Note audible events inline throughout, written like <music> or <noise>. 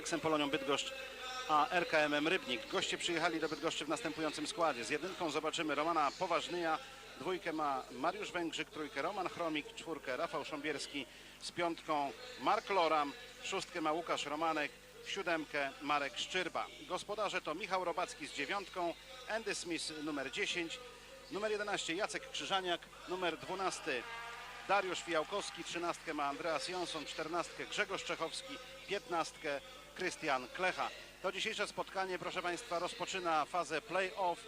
Eksem Polonią Bydgoszcz, a RKM Rybnik. Goście przyjechali do Bydgoszczy w następującym składzie. Z jedynką zobaczymy Romana Poważnyja, dwójkę ma Mariusz Węgrzyk, trójkę Roman Chromik, czwórkę Rafał Sząbierski, z piątką Mark Loram, szóstkę ma Łukasz Romanek, siódemkę Marek Szczyrba. Gospodarze to Michał Robacki z dziewiątką, Andy Smith numer 10, numer 11 Jacek Krzyżaniak, numer 12 Dariusz Fijałkowski, 13 ma Andreas Jonsson, 14 Grzegorz Czechowski, 15 Krystian Klecha. To dzisiejsze spotkanie, proszę Państwa, rozpoczyna fazę play-off.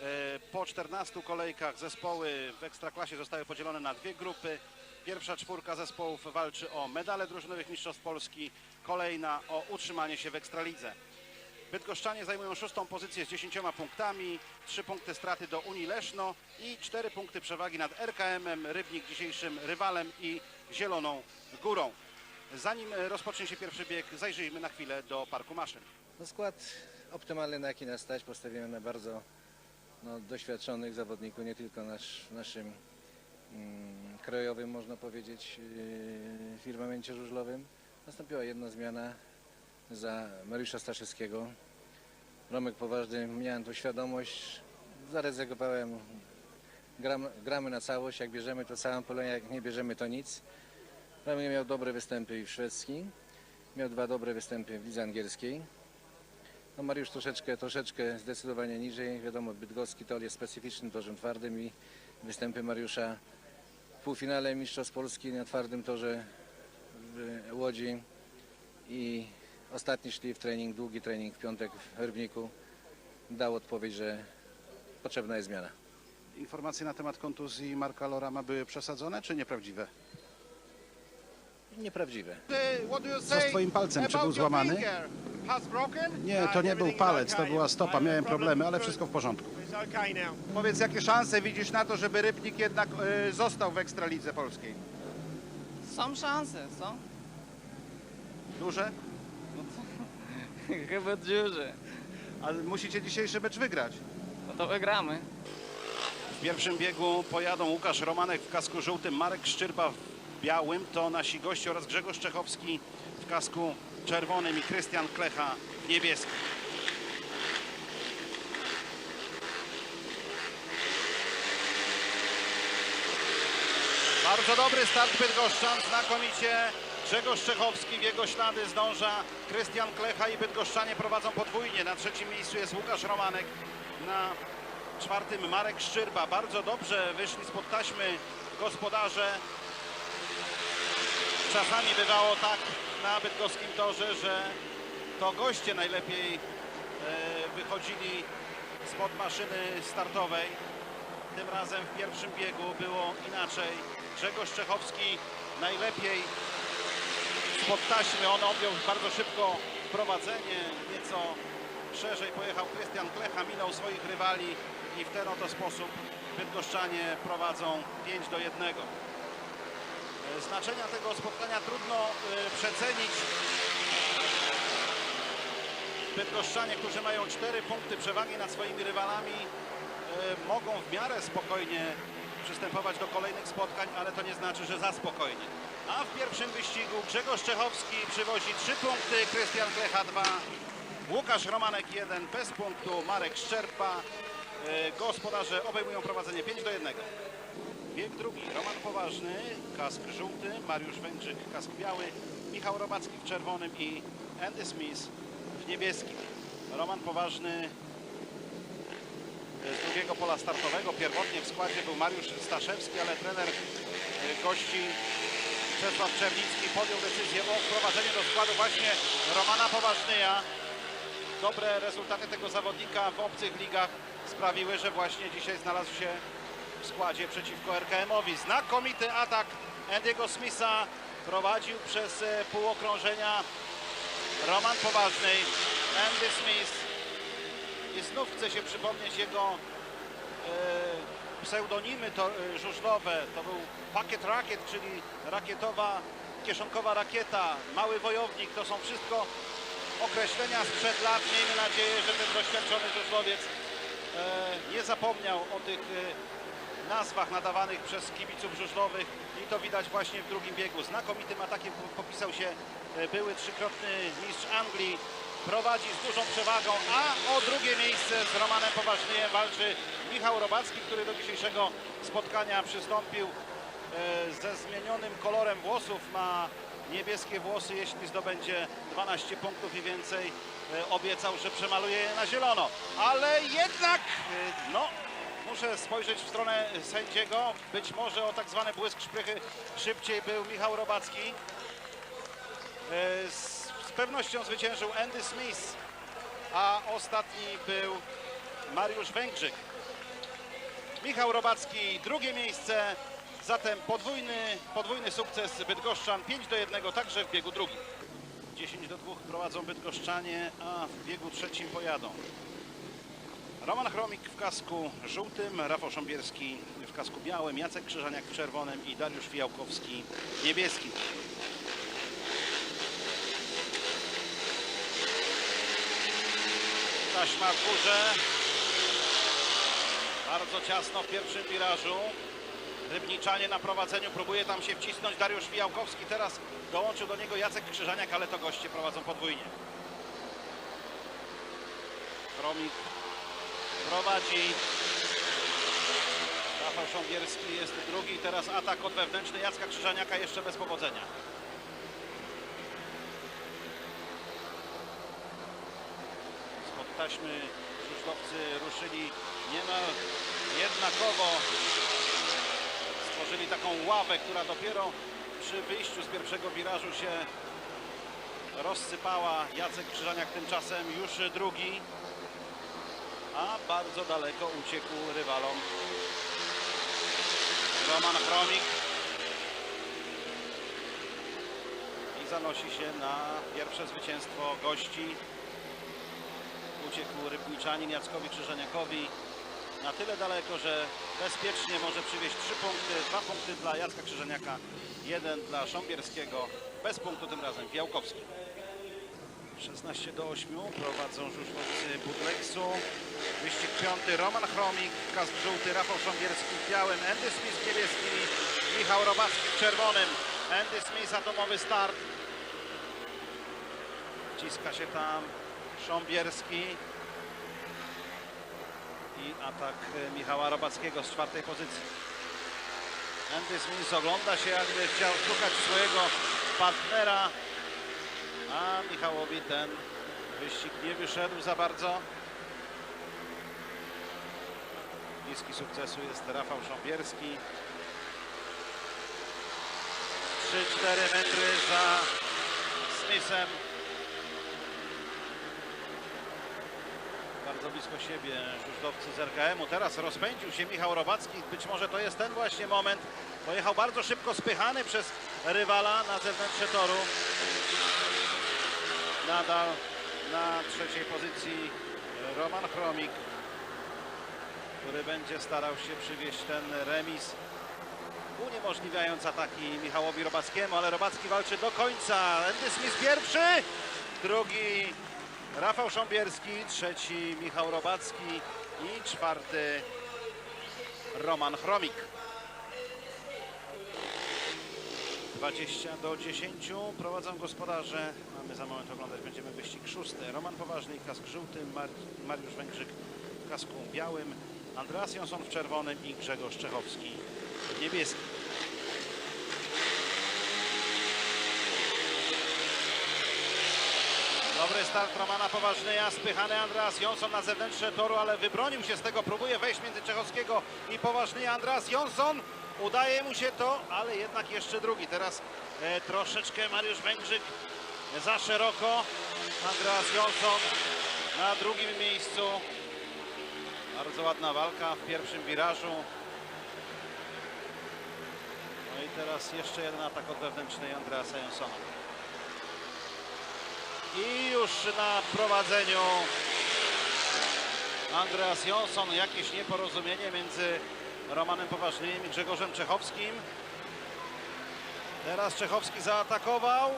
E, Po 14 kolejkach zespoły w Ekstraklasie zostały podzielone na dwie grupy. Pierwsza czwórka zespołów walczy o medale drużynowych Mistrzostw Polski, kolejna o utrzymanie się w Ekstralidze. Bydgoszczanie zajmują szóstą pozycję z 10 punktami, 3 punkty straty do Unii Leszno i 4 punkty przewagi nad RKM-em, Rybnik dzisiejszym rywalem i Zieloną Górą. Zanim e, rozpocznie się pierwszy bieg, zajrzyjmy na chwilę do Parku Maszyn. No skład optymalny na jaki nas stać, postawiłem na bardzo no, doświadczonych zawodników, nie tylko nasz, naszym mm, krajowym, można powiedzieć, yy, firmamencie żużlowym. Nastąpiła jedna zmiana za Mariusza Staszewskiego. Romek Poważny, miałem tą świadomość, zaryzykowałem, gram, gramy na całość, jak bierzemy to całą polę, jak nie bierzemy to nic. Romek miał dobre występy i w szwedzkim, miał dwa dobre występy w lidze angielskiej. No Mariusz troszeczkę, troszeczkę zdecydowanie niżej. Wiadomo, bydgoski tor jest specyficznym torzem twardym i występy Mariusza w półfinale Mistrzostw Polski na twardym torze w Łodzi i ostatni szlif trening, długi trening w piątek w Rybniku dał odpowiedź, że potrzebna jest zmiana. Informacje na temat kontuzji Marka Lorama były przesadzone czy nieprawdziwe? Nieprawdziwe. Co z twoim palcem? Czy był złamany? Nie, to nie był palec, to była stopa. Miałem problemy, ale wszystko w porządku. Powiedz, jakie szanse widzisz na to, żeby Rybnik jednak e, został w Ekstralidze Polskiej? Są szanse, są. Duże? <laughs> Chyba duże. Ale musicie dzisiejszy mecz wygrać. No to wygramy. W pierwszym biegu pojadą Łukasz Romanek w kasku żółtym, Marek Szczyrba w białym, to nasi goście oraz Grzegorz Czechowski w kasku czerwonym i Krystian Klecha w niebieskim. Bardzo dobry start Bydgoszczan, znakomicie. Grzegorz Czechowski w jego ślady zdąża. Krystian Klecha i Bydgoszczanie prowadzą podwójnie. Na trzecim miejscu jest Łukasz Romanek. Na czwartym Marek Szczyrba. Bardzo dobrze wyszli spod taśmy gospodarze. Czasami bywało tak na bydgoskim torze, że to goście najlepiej e, wychodzili spod maszyny startowej. Tym razem w pierwszym biegu było inaczej. Grzegorz Czechowski najlepiej spod taśmy. On objął bardzo szybko prowadzenie. Nieco szerzej pojechał Krystian Klecha, minął swoich rywali i w ten oto sposób Bydgoszczanie prowadzą 5 do 1. Znaczenia tego spotkania trudno e, przecenić. Bydgoszczanie, którzy mają 4 punkty przewagi nad swoimi rywalami, e, mogą w miarę spokojnie przystępować do kolejnych spotkań, ale to nie znaczy, że za spokojnie. A w pierwszym wyścigu Grzegorz Czechowski przywozi 3 punkty, Krystian Klecha 2, Łukasz Romanek 1, bez punktu, Marek Szczerpa. E, Gospodarze obejmują prowadzenie 5 do 1. Bieg drugi, Roman Poważny, kask żółty, Mariusz Węgrzyk, kask biały, Michał Robacki w czerwonym i Andy Smith w niebieskim. Roman Poważny z drugiego pola startowego. Pierwotnie w składzie był Mariusz Staszewski, ale trener e, gości Czesław Czernicki podjął decyzję o wprowadzeniu do składu właśnie Romana Poważnyja. Dobre rezultaty tego zawodnika w obcych ligach sprawiły, że właśnie dzisiaj znalazł się w składzie przeciwko RKM-owi. Znakomity atak Andy'ego Smitha prowadził przez e, pół okrążenia Roman Poważny. Andy Smith i znów chce się przypomnieć jego e, pseudonimy to, e, żużlowe. To był Pakiet Rakiet, czyli rakietowa, kieszonkowa rakieta, mały wojownik. To są wszystko określenia sprzed lat. Miejmy nadzieję, że ten doświadczony żużlowiec e, nie zapomniał o tych e, nazwach nadawanych przez kibiców żużlowych i to widać właśnie w drugim biegu. Znakomitym atakiem po- popisał się e, były trzykrotny mistrz Anglii. Prowadzi z dużą przewagą, a o drugie miejsce z Romanem Poważnyjem walczy Michał Robacki, który do dzisiejszego spotkania przystąpił e, ze zmienionym kolorem włosów. Ma niebieskie włosy, jeśli zdobędzie 12 punktów i więcej. E, Obiecał, że przemaluje je na zielono, ale jednak no, muszę spojrzeć w stronę sędziego. Być może o tak zwany błysk szprychy szybciej był Michał Robacki. E, Z, pewnością zwyciężył Andy Smith, a ostatni był Mariusz Węgrzyk. Michał Robacki drugie miejsce, zatem podwójny, podwójny sukces Bydgoszczan 5 do 1 także w biegu drugim. 10 do 2 prowadzą Bydgoszczanie, a w biegu trzecim pojadą. Roman Chromik w kasku żółtym, Rafał Sząbierski w kasku białym, Jacek Krzyżaniak w czerwonym i Dariusz Fijałkowski niebieskim. Taśma w górze. Bardzo ciasno w pierwszym wirażu. Rybniczanie na prowadzeniu, próbuje tam się wcisnąć Dariusz Fijałkowski. Teraz dołączył do niego Jacek Krzyżaniak, ale to goście prowadzą podwójnie. Chromik prowadzi. Rafał Sząbierski jest drugi. Teraz atak od wewnętrzny Jacka Krzyżaniaka jeszcze bez powodzenia. Spod taśmy żużlowcy ruszyli niemal jednakowo. Stworzyli taką ławę, która dopiero przy wyjściu z pierwszego wirażu się rozsypała. Jacek Krzyżaniak tymczasem już drugi, a bardzo daleko uciekł rywalom. Roman Chromik i zanosi się na pierwsze zwycięstwo gości. Uciekł Rybniczanin Jackowi Krzyżaniakowi na tyle daleko, że bezpiecznie może przywieźć trzy punkty, dwa punkty dla Jacka Krzyżaniaka, jeden dla Sząbierskiego, bez punktu tym razem Fiałkowski. 16 do 8 prowadzą żużlowcy Budleksu. Wyścig piąty Roman Chromik, kask żółty, Rafał Sząbierski w białym, Andy Smith w niebieskim Michał Robacki w czerwonym. Andy Smith atomowy start. Wciska się tam Sząbierski i atak Michała Robackiego z czwartej pozycji. Andy Smith ogląda się, jakby chciał szukać swojego partnera, a Michałowi ten wyścig nie wyszedł za bardzo. Bliski sukcesu jest Rafał Sząbierski. 3-4 metry za Smithem. Bardzo blisko siebie żużlowcy z RKM-u. Teraz rozpędził się Michał Robacki. Być może to jest ten właśnie moment. Pojechał bardzo szybko spychany przez rywala na zewnętrzne toru. Nadal na trzeciej pozycji Roman Chromik, który będzie starał się przywieźć ten remis, uniemożliwiając ataki Michałowi Robackiemu, ale Robacki walczy do końca. Andy Smith pierwszy, drugi Rafał Sząbierski, trzeci Michał Robacki i czwarty Roman Chromik. 20 do 10 prowadzą gospodarze. Mamy za moment oglądać, będziemy wyścig szósty. Roman Poważny, kask żółty, Mar Mariusz Węgrzyk w kasku białym, Andreas Jonsson w czerwonym i Grzegorz Czechowski w niebieskim. Dobry start Romana Poważnyja, spychany Andreas Jonsson na zewnętrzne toru, ale wybronił się z tego, próbuje wejść między Czechowskiego i Poważnyja. Andreas Jonsson, udaje mu się to, ale jednak jeszcze drugi. Teraz e, troszeczkę Mariusz Węgrzyk za szeroko. Andreas Jonsson na drugim miejscu. Bardzo ładna walka w pierwszym wirażu. No i teraz jeszcze jeden atak od wewnętrznej Andreasa Jonssona. I już na prowadzeniu Andreas Jonsson. Jakieś nieporozumienie między Romanem Poważnym i Grzegorzem Czechowskim. Teraz Czechowski zaatakował.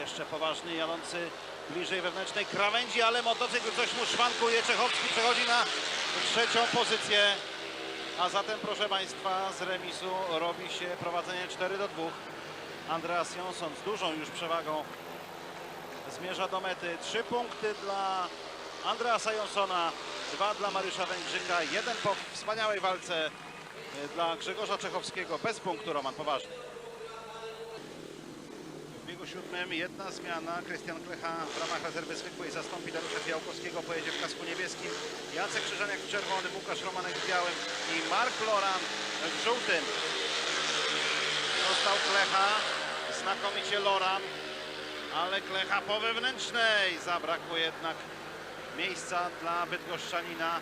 Jeszcze Poważny jadący bliżej wewnętrznej krawędzi, ale motocykl coś mu szwankuje. Czechowski przechodzi na trzecią pozycję. A zatem, proszę Państwa, z remisu robi się prowadzenie 4 do 2. Andreas Jonsson z dużą już przewagą zmierza do mety. Trzy punkty dla Andreasa Jonssona, dwa dla Mariusza Węgrzyka, jeden po wspaniałej walce dla Grzegorza Czechowskiego. Bez punktu Roman Poważny. W biegu siódmym jedna zmiana. Krystian Klecha w ramach rezerwy zwykłej zastąpi Dariusza Fiałkowskiego. Pojedzie w kasku niebieskim. Jacek Krzyżaniak w czerwonym, Łukasz Romanek w białym i Mark Loran w żółtym. Został Klecha. Znakomicie Loran. Ale Klecha po wewnętrznej. Zabrakło jednak miejsca dla Bydgoszczanina.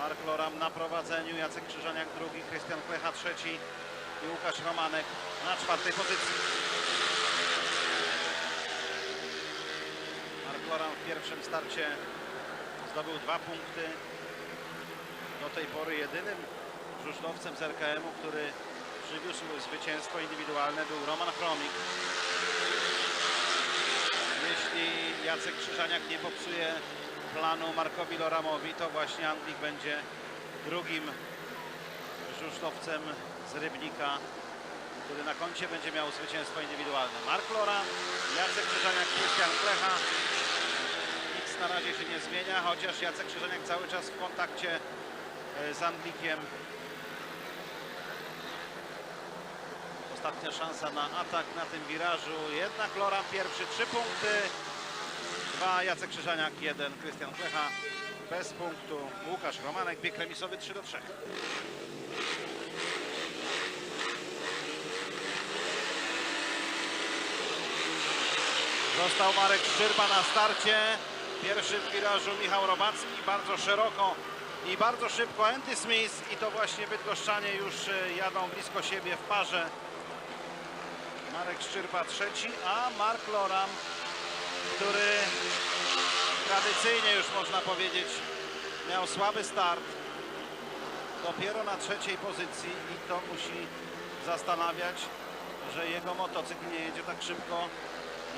Mark Loram na prowadzeniu, Jacek Krzyżaniak drugi, Krystian Klecha trzeci i Łukasz Romanek na czwartej pozycji. Mark Loram w pierwszym starcie zdobył dwa punkty. Do tej pory jedynym żużlowcem z RKM-u, który przywiózł zwycięstwo indywidualne był Roman Chromik. Jeśli Jacek Krzyżaniak nie popsuje planu Markowi Loramowi, to właśnie Anglik będzie drugim żużlowcem z Rybnika, który na koncie będzie miał zwycięstwo indywidualne. Mark Loram, Jacek Krzyżaniak, Krystian Klecha. Nic na razie się nie zmienia, chociaż Jacek Krzyżaniak cały czas w kontakcie e, z Anglikiem. Ostatnia szansa na atak na tym wirażu. Jednak Loram pierwszy, trzy punkty. Dwa Jacek Krzyżaniak, jeden Krystian Klecha. Bez punktu Łukasz Romanek, bieg remisowy 3 do 3. Został Marek Szczyrba na starcie. Pierwszy w wirażu Michał Robacki, bardzo szeroko i bardzo szybko Andy Smith i to właśnie Bydgoszczanie już e, jadą blisko siebie w parze. Marek Szczyrba trzeci, a Mark Loram, który tradycyjnie już można powiedzieć miał słaby start. Dopiero na trzeciej pozycji i to musi zastanawiać, że jego motocykl nie jedzie tak szybko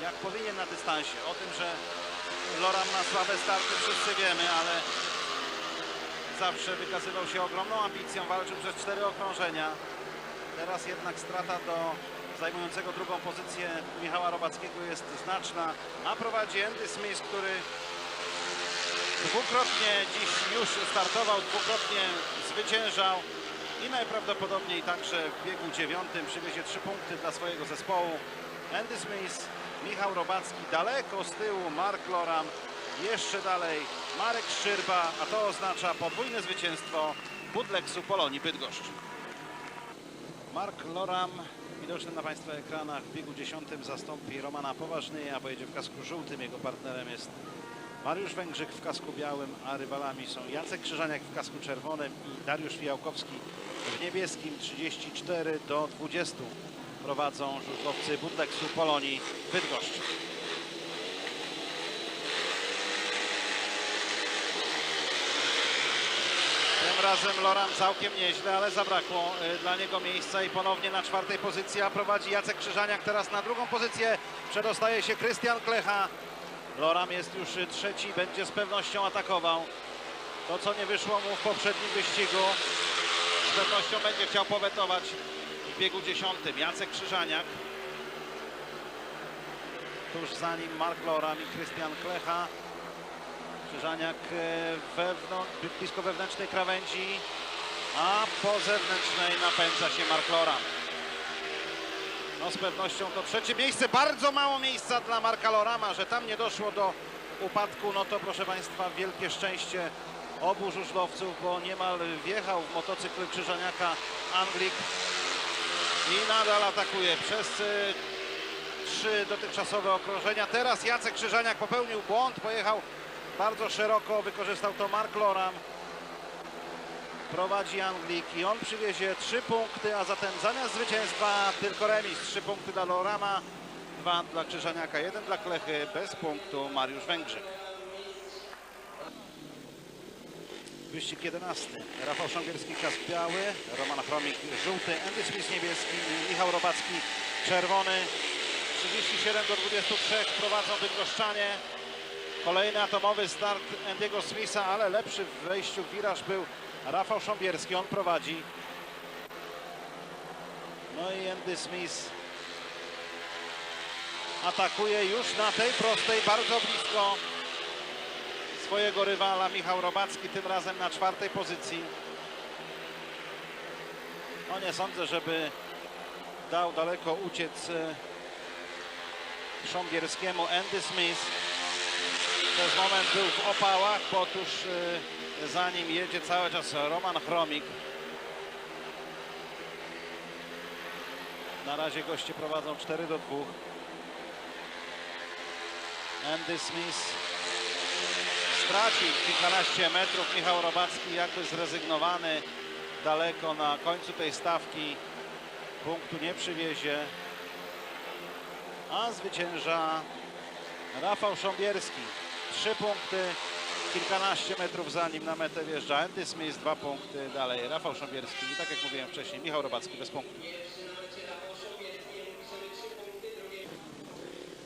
jak powinien na dystansie. O tym, że Loram ma słabe starty wszyscy wiemy, ale zawsze wykazywał się ogromną ambicją, walczył przez cztery okrążenia. Teraz jednak strata do zajmującego drugą pozycję Michała Robackiego jest znaczna, a prowadzi Andy Smith, który dwukrotnie dziś już startował, dwukrotnie zwyciężał i najprawdopodobniej także w biegu dziewiątym przywiezie trzy punkty dla swojego zespołu. Andy Smith, Michał Robacki, daleko z tyłu Mark Loram, jeszcze dalej Marek Szczyrba, a to oznacza podwójne zwycięstwo Budleksu Polonii Bydgoszcz. Mark Loram, widoczny na Państwa ekranach. W biegu dziesiątym zastąpi Romana Poważnyja, pojedzie w kasku żółtym, jego partnerem jest Mariusz Węgrzyk w kasku białym, a rywalami są Jacek Krzyżaniak w kasku czerwonym i Dariusz Fijałkowski w niebieskim. 34 do 20 prowadzą żużlowcy Budleksu Polonii Bydgoszcz. Razem Loran całkiem nieźle, ale zabrakło y, dla niego miejsca i ponownie na czwartej pozycji, a prowadzi Jacek Krzyżaniak teraz na drugą pozycję. Przedostaje się Krystian Klecha. Loram jest już y, trzeci, będzie z pewnością atakował. To, co nie wyszło mu w poprzednim wyścigu, z pewnością będzie chciał powetować w biegu dziesiątym. Jacek Krzyżaniak. Tuż za nim Mark Loram i Krystian Klecha. Krzyżaniak e, wewnątrz, blisko wewnętrznej krawędzi, a po zewnętrznej napędza się Mark Loram. No z pewnością to trzecie miejsce. Bardzo mało miejsca dla Marka Lorama, że tam nie doszło do upadku. No to proszę Państwa wielkie szczęście obu żużlowców, bo niemal wjechał w motocykl Krzyżaniaka Anglik i nadal atakuje przez e, trzy dotychczasowe okrążenia. Teraz Jacek Krzyżaniak popełnił błąd, pojechał bardzo szeroko, wykorzystał to Mark Loram. Prowadzi Anglik i on przywiezie trzy punkty, a zatem zamiast zwycięstwa tylko remis. Trzy punkty dla Lorama, dwa dla Krzyżaniaka, jeden dla Klechy, bez punktu Mariusz Węgrzyk. Wyścig 11. Rafał Szambierski, kask biały, Roman Chromik żółty, Andy Smith niebieski Michał Robacki czerwony. 37 do 23 prowadzą Bydgoszczanie. Kolejny atomowy start Andy'ego Smitha, ale lepszy w wejściu w wiraż był Rafał Sząbierski, on prowadzi. No i Andy Smith atakuje już na tej prostej, bardzo blisko swojego rywala Michał Robacki, tym razem na czwartej pozycji. No nie sądzę, żeby dał daleko uciec e, Sząbierskiemu Andy Smith. Przez moment był w opałach, bo tuż e, za nim jedzie cały czas Roman Chromik. Na razie goście prowadzą 4 do 2. Andy Smith stracił kilkanaście metrów. Michał Robacki jakby zrezygnowany daleko na końcu tej stawki. Punktu nie przywiezie. A zwycięża Rafał Sząbierski. Trzy punkty, kilkanaście metrów za nim na metę wjeżdża Andy Smith, dwa punkty dalej Rafał Sząbierski i tak jak mówiłem wcześniej Michał Robacki bez punktu.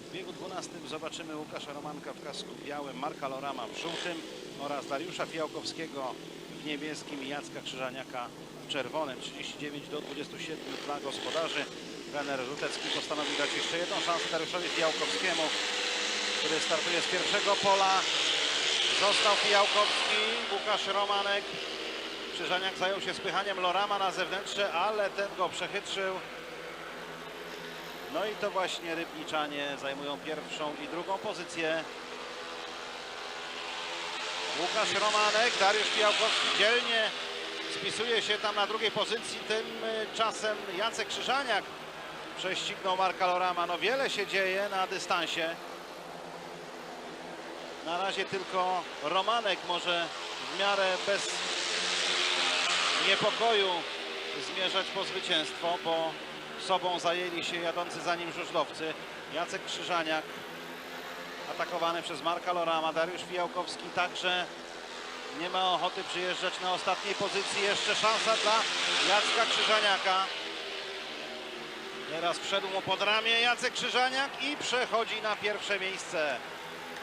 W biegu 12 zobaczymy Łukasza Romanka w kasku białym, Marka Lorama w żółtym oraz Dariusza Fiałkowskiego w niebieskim i Jacka Krzyżaniaka w czerwonym. 39 do 27 dla gospodarzy. Trener Rutecki postanowił dać jeszcze jedną szansę Dariuszowi Fiałkowskiemu, który startuje z pierwszego pola. Został Fiałkowski, Łukasz Romanek. Krzyżaniak zajął się spychaniem Lorama na zewnętrzne, ale ten go przechytrzył. No i to właśnie Rybniczanie zajmują pierwszą i drugą pozycję. Łukasz Romanek, Dariusz Fiałkowski dzielnie spisuje się tam na drugiej pozycji. Tymczasem Jacek Krzyżaniak prześcignął Marka Lorama. No wiele się dzieje na dystansie. Na razie tylko Romanek może w miarę bez niepokoju zmierzać po zwycięstwo, bo sobą zajęli się jadący za nim żużlowcy. Jacek Krzyżaniak atakowany przez Marka Lorama. Dariusz Fijałkowski także nie ma ochoty przyjeżdżać na ostatniej pozycji. Jeszcze szansa dla Jacka Krzyżaniaka. Teraz wszedł mu pod ramię Jacek Krzyżaniak i przechodzi na pierwsze miejsce.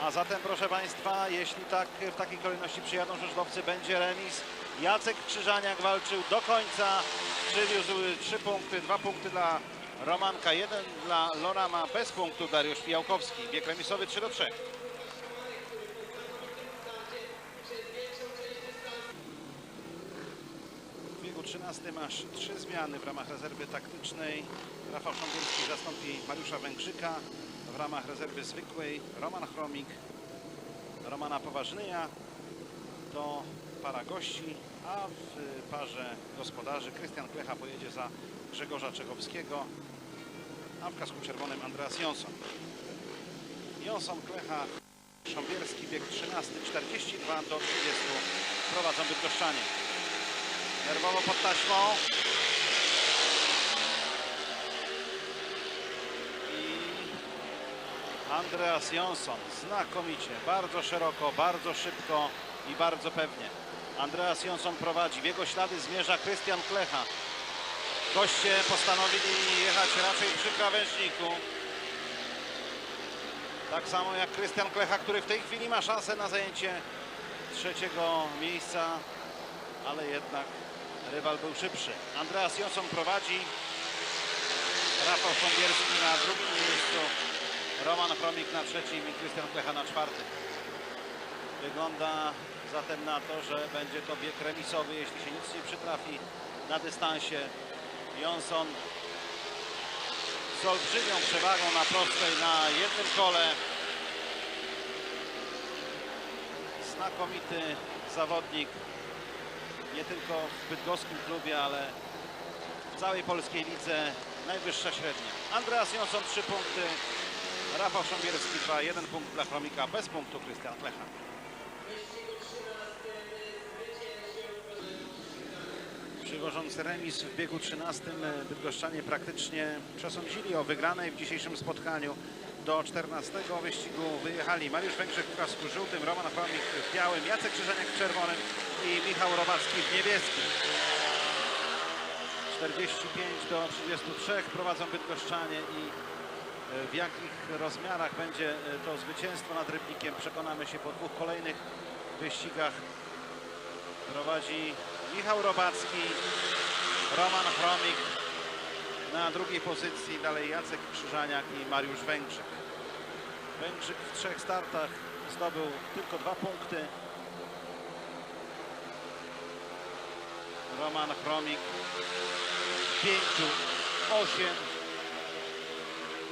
A zatem, proszę Państwa, jeśli tak w takiej kolejności przyjadą żużlowcy, będzie remis. Jacek Krzyżaniak walczył do końca, przywiózł trzy punkty, dwa punkty dla Romanka, jeden dla Lorama, bez punktu Dariusz Fijałkowski. Bieg remisowy 3 do 3. W biegu 13 masz trzy zmiany w ramach rezerwy taktycznej. Rafał Szambierski zastąpi Mariusza Węgrzyka. W ramach rezerwy zwykłej Roman Chromik, Romana Poważnyja. To para gości, a w parze gospodarzy Krystian Klecha pojedzie za Grzegorza Czechowskiego, a w kasku czerwonym Andreas Jonsson. Jonsson, Klecha, Szambierski, bieg 13, 42 do 30 prowadzą Bydgoszczanie. Nerwowo pod taśmą. I Andreas Jonsson znakomicie, bardzo szeroko, bardzo szybko i bardzo pewnie. Andreas Jonsson prowadzi, w jego ślady zmierza Krystian Klecha. Goście postanowili jechać raczej przy krawężniku. Tak samo jak Krystian Klecha, który w tej chwili ma szansę na zajęcie trzeciego miejsca, ale jednak rywal był szybszy. Andreas Jonsson prowadzi, Rafał Szambierski na drugim miejscu, Roman Chromik na trzecim i Krystian Klecha na czwartym. Wygląda zatem na to, że będzie to bieg remisowy, jeśli się nic nie przytrafi na dystansie. Jonsson z olbrzymią przewagą na prostej na jednym kole. Znakomity zawodnik, nie tylko w bydgoskim klubie, ale w całej polskiej lidze najwyższa średnia. Andreas Jonsson 3 punkty, Rafał Szambierski 2, 1 punkt dla Chromika, bez punktu Krystian Klecha. Przywożąc remis w biegu 13 Bydgoszczanie praktycznie przesądzili o wygranej w dzisiejszym spotkaniu. Do 14 wyścigu wyjechali Mariusz Węgrzek w kasku żółtym, Roman Chromik w białym, Jacek Krzyżaniak w czerwonym i Michał Robacki w niebieskim. 45 do 33 prowadzą Bydgoszczanie i e, w jakich rozmiarach będzie e, to zwycięstwo nad Rybnikiem przekonamy się po dwóch kolejnych wyścigach. Prowadzi Michał Robacki, Roman Chromik na drugiej pozycji, dalej Jacek Krzyżaniak i Mariusz Węgrzyk. Węgrzyk w trzech startach zdobył tylko dwa punkty. Roman Chromik w pięciu, osiem.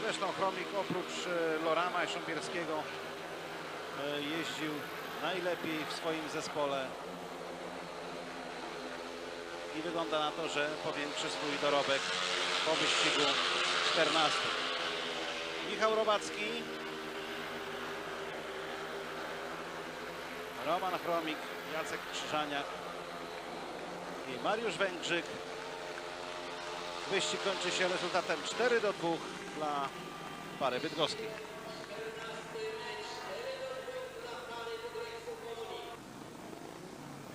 Zresztą Chromik oprócz e, Lorama i Sząbierskiego e, jeździł najlepiej w swoim zespole i wygląda na to, że powiększy swój dorobek po wyścigu 14. Michał Robacki, Roman Chromik, Jacek Krzyżaniak i Mariusz Węgrzyk. Wyścig kończy się rezultatem 4 do 2 dla pary bydgoskiej.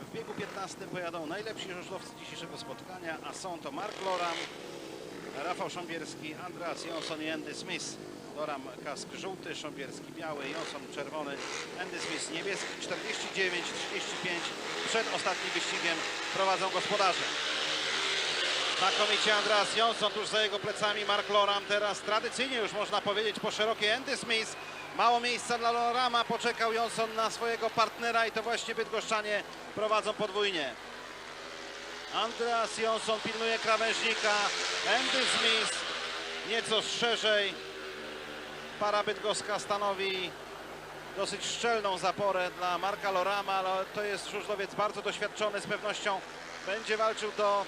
W biegu 15 pojadą najlepsi żużlowcy dzisiejszego spotkania, a są to Mark Loram, Rafał Sząbierski, Andreas Jonsson i Andy Smith. Loram kask żółty, Sząbierski biały, Jonsson czerwony, Andy Smith niebieski 49-35. Przed ostatnim wyścigiem prowadzą gospodarze. Znakomicie Andreas Jonsson tuż za jego plecami Mark Loram. Teraz tradycyjnie już można powiedzieć po szerokiej Andy Smith. Mało miejsca dla Lorama. Poczekał Jonsson na swojego partnera i to właśnie Bydgoszczanie prowadzą podwójnie. Andreas Jonsson pilnuje krawężnika. Andy Smith nieco szerzej. Para bydgoska stanowi dosyć szczelną zaporę dla Marka Lorama, ale to jest żużlowiec bardzo doświadczony. Z pewnością będzie walczył do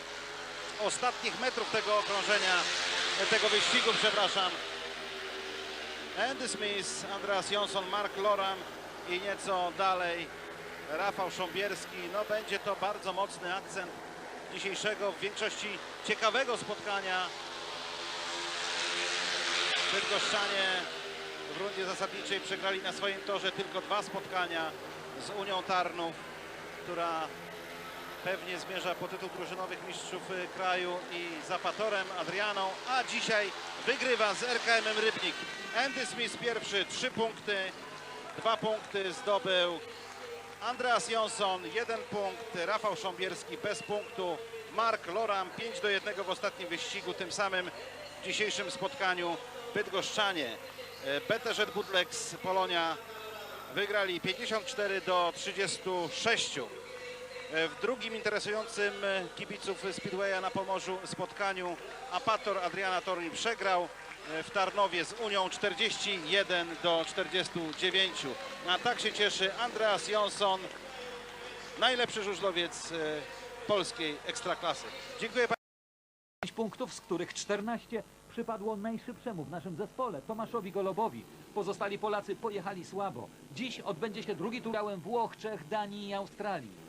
ostatnich metrów tego okrążenia, tego wyścigu, przepraszam. Andy Smith, Andreas Jonsson, Mark Loram i nieco dalej Rafał Sząbierski. No będzie to bardzo mocny akcent dzisiejszego, w większości ciekawego spotkania. Bydgoszczanie w rundzie zasadniczej przegrali na swoim torze tylko dwa spotkania z Unią Tarnów, która pewnie zmierza po tytuł drużynowych mistrzów y, kraju i zapatorem Adrianą, a dzisiaj wygrywa z RKM Rybnik. Andy Smith pierwszy, trzy punkty, dwa punkty zdobył Andreas Jonsson, jeden punkt, Rafał Sząbierski bez punktu, Mark Loram 5 do 1 w ostatnim wyścigu, tym samym w dzisiejszym spotkaniu Bydgoszczanie. E, BTZ Budlex Polonia wygrali 54 do 36. E, W drugim interesującym e, kibiców Speedwaya na Pomorzu spotkaniu Apator Adriana Toruń przegrał e, w Tarnowie z Unią 41 do 49. A tak się cieszy Andreas Jonsson, najlepszy żużlowiec polskiej ekstraklasy. Dziękuję 5 punktów, z których 14 przypadło najszybszemu w naszym zespole, Tomaszowi Golobowi. Pozostali Polacy pojechali słabo. Dziś odbędzie się drugi tur Włoch, Czech, Danii i Australii.